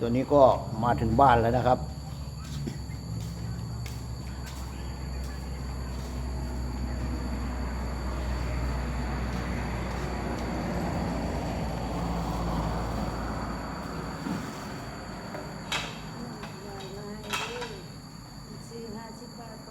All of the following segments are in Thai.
ตัวนี้ก็มาถึงบ้านแล้วนะครับซื้อห้าสิบบาท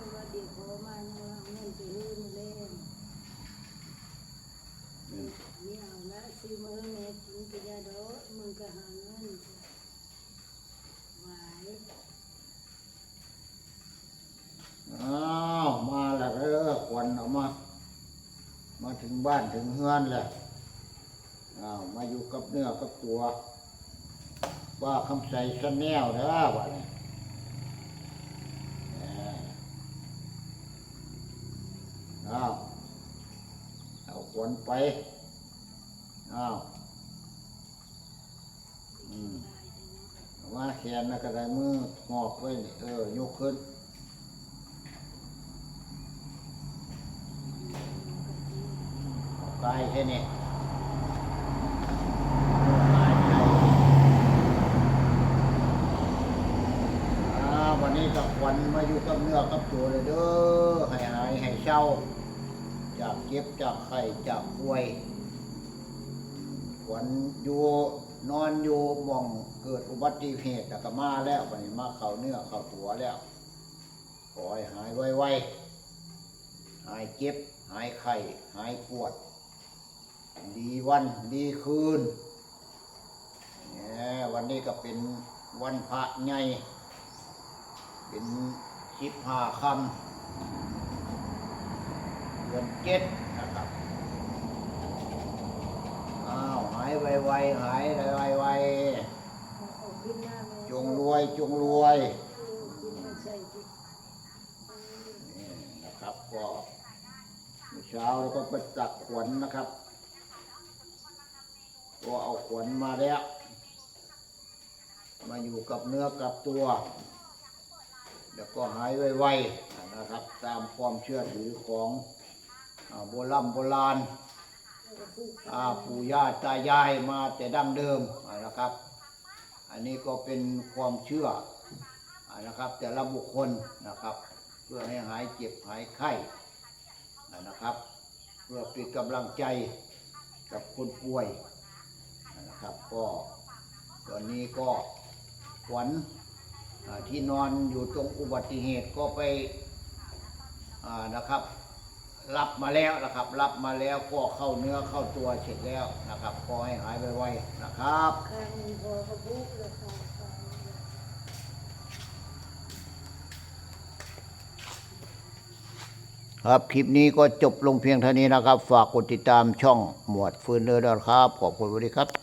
มา มาถึงบ้านถึงเฮือนแล้วอ้าวมาอยู่กับเนื้อกับตัว ว่าคำใส่ชะแนลเด้อวะเนี่ยอ้าวเอาควันไปอ้าวอืมเอาแขนแล้วก็ได้มืองอกไว้เออยกขึ้น กายแค่นี้กายใช่อ่าวันนี้กับวันมาอยู่กับเนื้อกับตัวเลยเด้อให้หายให้เศร้าจากเจ็บจากไข้จากป่วยวันอยู่นอนอยู่มองเกิดอุบัติเหตุแล้วก็มาแล้ววันนี้มาเข้าเนื้อเข้าตัวแล้วขอให้หายไวๆหายเจ็บ หายไข้หายปวด ดีวันดีคืนเนี่ยวันนี้ก็เป็นวันพระใหญ่เป็นสิบห้าคำเดือนเจ็ดนะครับอ้าวหายไวๆหายไวเอาขึ้นหน้าแม่ๆจงรวยจงรวยนี่นะครับก็เช้าเราก็ไปตักขวัญนะครับ ก็เอาขวัญมาแล้ว มาอยู่กับเนื้อกับตัว แล้วก็หายไวๆนะครับ ตามความเชื่อถือของโบราณโบราณแล้วก็พูดอ่าปู่ย่าตายายมาแต่ดั้งเดิมนะครับ อันนี้ก็เป็นความเชื่อนะครับ แต่ละบุคคลนะครับ เพื่อให้หายเจ็บหายไข้นะครับ เพื่อเป็นกำลังใจกับคนป่วย นะครับก็ตอนนี้ก็ขวัญที่นอนอยู่ตรงอุบัติเหตุก็ไปนะครับ รับมาแล้วนะครับ รับมาแล้วก็เข้าเนื้อเข้าตัวเสร็จแล้วนะครับขอให้หายไวๆนะครับครับ คลิปนี้ก็จบลงเพียงเท่านี้นะครับ ฝากกดติดตามช่องหมวดฟืนเดอร์ดครับ ขอบคุณสวัสดีครับ